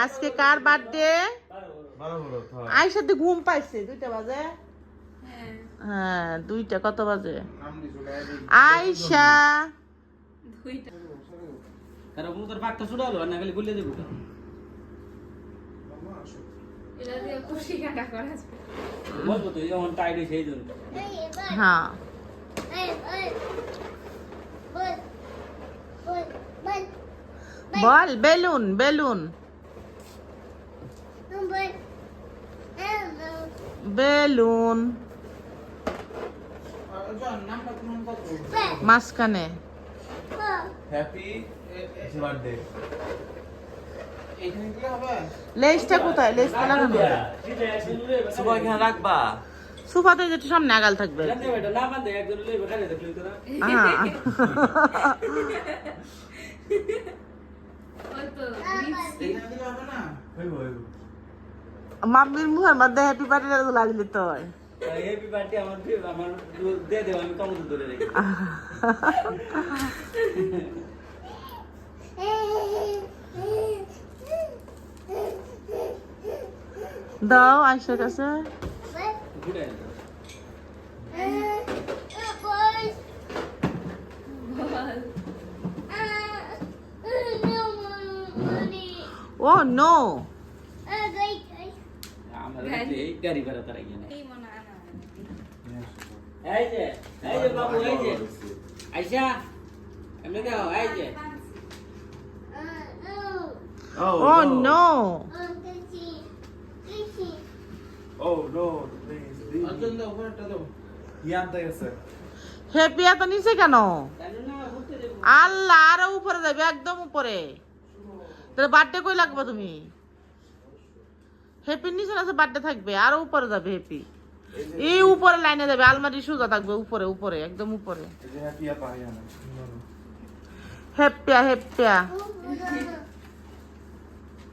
আজকে কার বার্থডে বারো বড় তো ঘুম পাইছে দুইটা বাজে? হ্যাঁ হ্যাঁ দুইটা কত বাজে? নাম দিছো গায়ে আয়শা দুইটা কারণ মুখ তোর পাকটা ছুটালো আর না খালি গুলিয়ে দেবো এটা দিয়ে খুশি কাটা করা যাবে বলব তো যখন টাইট হয়েছে এই জন্য হ্যাঁ বল বেলুন বেলুন বেলুন। মাঝখানে। লেজটা কোথায়? লেজটা লাগানো। সুবা এখানে রাখবা। সোফাতে যেটা সামনে আগাল থাকবে। হ্যাঁ মাম্মির মুখের মধ্যে হ্যাপি বার্থডে লাগলি তো হ্যাপি বার্থডে আমার আমার দু- দিয়ে আমি কমন ধরে রেখে দাও আয়সার কাছে। ও নো আমার এই গাড়ি ভাড়া তারা গিয়ে এই মনে আনা এই যে এই যে বাবু এই যে। আইসা এমনি দাও এই যে। Oh no. Oh no please অর্জন দাও উপরটা দাও। ইয়ান তাই আছে হ্যাপি এত নিচে কেন? আল্লাহ আরও উপরে যাবে একদম উপরে। তাহলে বার্থডে কই লাগবে তুমি? হ্যাপির নিচে আছে বার্থডে থাকবে আরও উপরে যাবে হ্যাপি এই উপরে লাইনে যাবে আলমারি সোজা থাকবে উপরে উপরে একদম উপরে। এই যে হ্যাপি আপা হ্যাপিয়া হ্যাপিয়া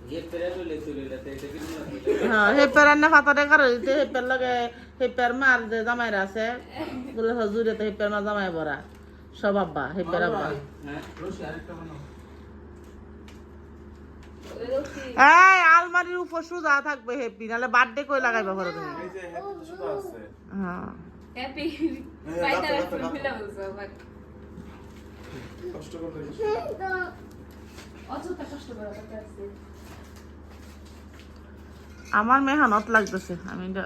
যে পেরে লইলে চলে যেতে এটা কি না হ্যাঁ হেপের রান্না ফাতারে কারও দিতে হেপের লগে হেপের মার যে জামাইরা আছে গুলো হজুরে তো হেপের মা জামাই বড়া। সব আব্বা হেপের আব্বা। রশি আরেকটা বানাও। এই আলমারির উপর সোজা থাকবে হ্যাপি নাহলে বার্থডে কই লাগাইবা ঘরে তুমি? হ্যাঁ। হ্যাপি হ্যাঁ, কষ্ট অযথা কষ্ট করা আমার মেহনত লাগতেছে আমি এটা